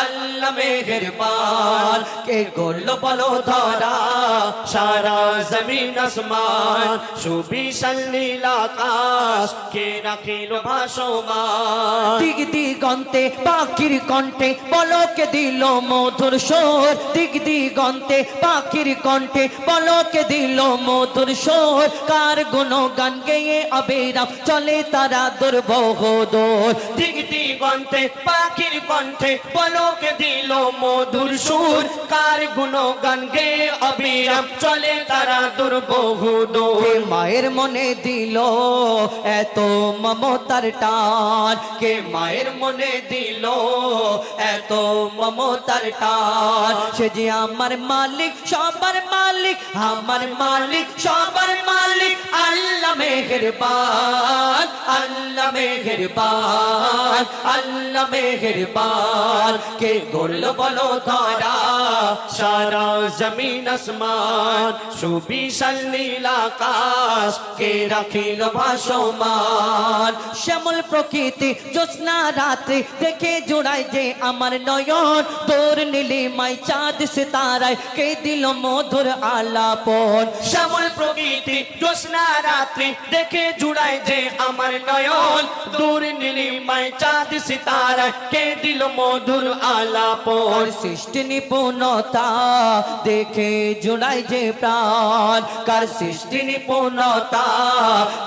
আল্লাহ পান কে গড়ল বলো ধরা সারা জমিন আসমান সুবিশাল নীল আকাশ কে রাখিল ভাসমান। দিক দিগন্তে পাখির কণ্ঠে বলকে দিল মধুর স্বর। দিক দিগন্তে পাখির কণ্ঠে বলকে দিল মধুর স্বর। কার গুণ গান গেয়ে অবিরাম চলে তারা দুর্বহ দোর দিক দিগন্তে পাখির কণ্ঠে বলকে দিল মধুর সুর। কার গুণ গান গেয়ে অবিরাম, চলে তারা দুর্বহ দোর। মায়ের মনে দিল এত মমতার টান? কে মায়ের মনে দিল এত মমতার টান? সে যে আমার মালিক, সবার মালিক, আমার মালিক, সবার মালিক, আল্লাহ মেহেরবান আল্লাহ মেহেরবান আল্লাহ মেহেরবান। কে গড়ল বলো ধরা, সারা জমিন আসমান, সুবিশাল নীল আকাশ, কে রাখিল ভাসমান। শ্যামল প্রকৃতি, জ্যোৎস্না রাত্রি, দেখে জোড়ায় যে আমার নয়ন। তোর নীলি মাই চাঁদ সে তারায় কে দিল মধুর আলাপন। শ্যামল প্রকৃতি, জ্যোৎস্না রাত্রি, দেখে জুড়ায় যে আমার নয়ন। দূর নীলি মাই চাঁদ সিতারা কে দিল মধুর আলাপন, সৃষ্টি নিপুণতা, দেখে জুড়ায় যে প্রাণ। কার সৃষ্টি নিপুণতা,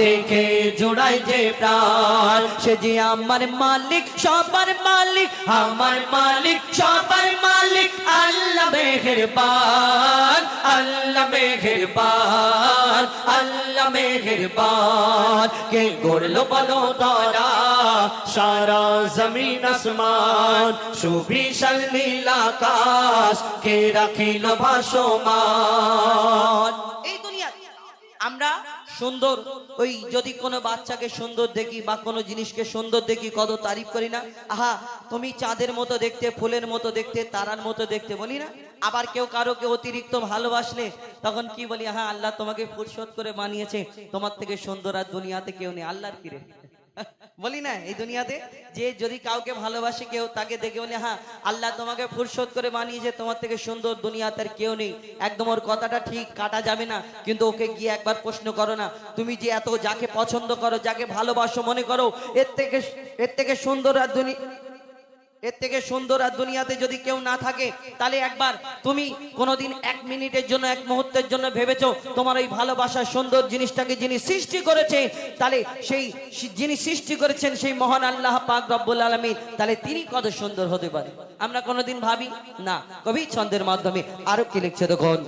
দেখে জুড়ায় যে প্রাণ। সে যে আমার মালিক, সবার মালিক, আমার মালিক, সবার মালিক, আল্লাহ মেহেরবান। আল্লাহ মেহেরবান আল্লাহ মেহেরবান। কে গড়লো বলো ধরা সারা জমিন আসমান, সুবিশাল নীল আকাশ, কে রাখিল ভাসমান। এই দুনিয়া আমরা সুন্দর, ওই যদি কোনো বাচ্চাকে সুন্দর দেখি বা কোনো জিনিসকে সুন্দর দেখি কত তারিফ করি না। আহা, তুমি চাঁদের মতো দেখতে, ফুলের মতো দেখতে, তারার মতো দেখতে বলি না? আবার কেউ কারও কারোকে অতিরিক্ত ভালোবাসলে তখন কি বলি হ্যাঁ আল্লাহ তোমাকে ফুরসত করে বানিয়েছে। তোমার থেকে সুন্দর আর দুনিয়াতে কেউ নেই। আল্লাহর কিরে? বলি না, এই দুনিয়াতে যে যদি কাউকে ভালোবাসে কেউ, তাকে দেখে বলে হ্যাঁ আল্লাহ তোমাকে ফুরসত করে বানিয়েছে, তোমার থেকে সুন্দর দুনিয়াতে আর কেউ নেই। একদম ওর কথাটা ঠিক, কাটা যাবে না, কিন্তু ওকে গিয়ে একবার প্রশ্ন করো না, তুমি যে এত যাকে পছন্দ করো, যাকে ভালোবাসো মনে করো, এর থেকে এর থেকে সুন্দর আর দুনিয়া এর থেকে সুন্দর আর দুনিয়াতে যদি কেউ না থাকে, তাহলে একবার তুমি কোনোদিন এক মিনিটের জন্য, এক মুহূর্তের জন্য ভেবেছো তোমার ওই ভালোবাসার সুন্দর জিনিসটাকে যিনি সৃষ্টি করেছে, তাহলে সেই যিনি সৃষ্টি করেছেন সেই মহান আল্লাহ পাক রব্বুল আলমী তাহলে তিনি কত সুন্দর হতে পারে। আমরা কোনোদিন ভাবি? না। কবি ছন্দের মাধ্যমে আরও কি লিখছে দেখুন?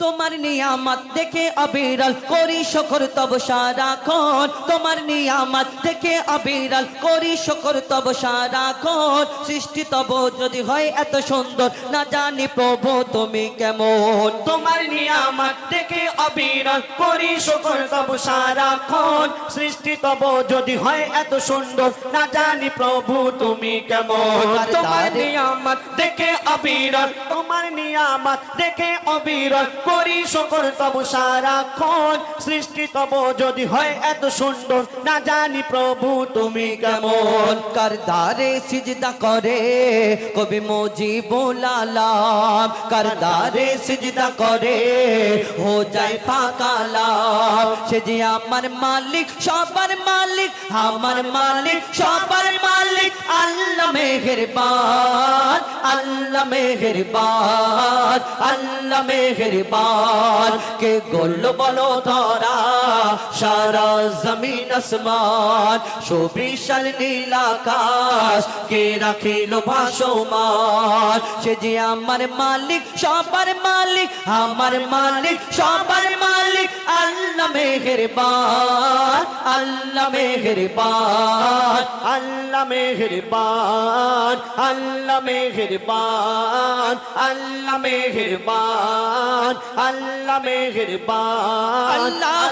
তোমার নিয়ামত দেখে অবিরল করি শকর তব সারাক্ষণ তোমার নিয়ামত দেখে অবিরল করি শকর তব সারাক্ষণ সৃষ্টি তব যদি হয় এত সুন্দর না জানি প্রভু তুমি কেমন। তোমার নিয়ামত দেখে অবিরল করি শুকর তব সারাক্ষণ সৃষ্টি তব যদি হয় এত সুন্দর না জানি প্রভু তুমি কেমন। তোমার নিয়ামত দেখে অবিরল তোমার নিয়ামত দেখে অবিরল করি শুকর তব সারাক্ষণ। সৃষ্টি তব যদি হয় এত সুন্দর, না জানি প্রভু তুমি কেমন। করদারে সিজদা করে কবি মোজি বোলালাম করদারে সিজদা করে হো যায় ফাকালাম সে যে আমার মালিক, সবার মালিক, আমার মালিক, সবার মালিক, আল্লাহ মেহেরবান। আল্লাহ মেহেরবান আল্লাহ মেহেরবান। কে গোল বলো ধরা সারা জমিন আসমান, সুবিশাল নীল আকাশ, কে রাখিল ভাসমান? সে যে আমার মালিক, সবার মালিক, আমার মালিক, সবার মালিক, আল্লাহ মেহেরবান আল্লাহ মেহেরবান আল্লাহ মেহেরবান আল্লাহ মেহেরবান আল্লাহ মেহেরবান আল্লাহ মেহেরবান আল্লাহ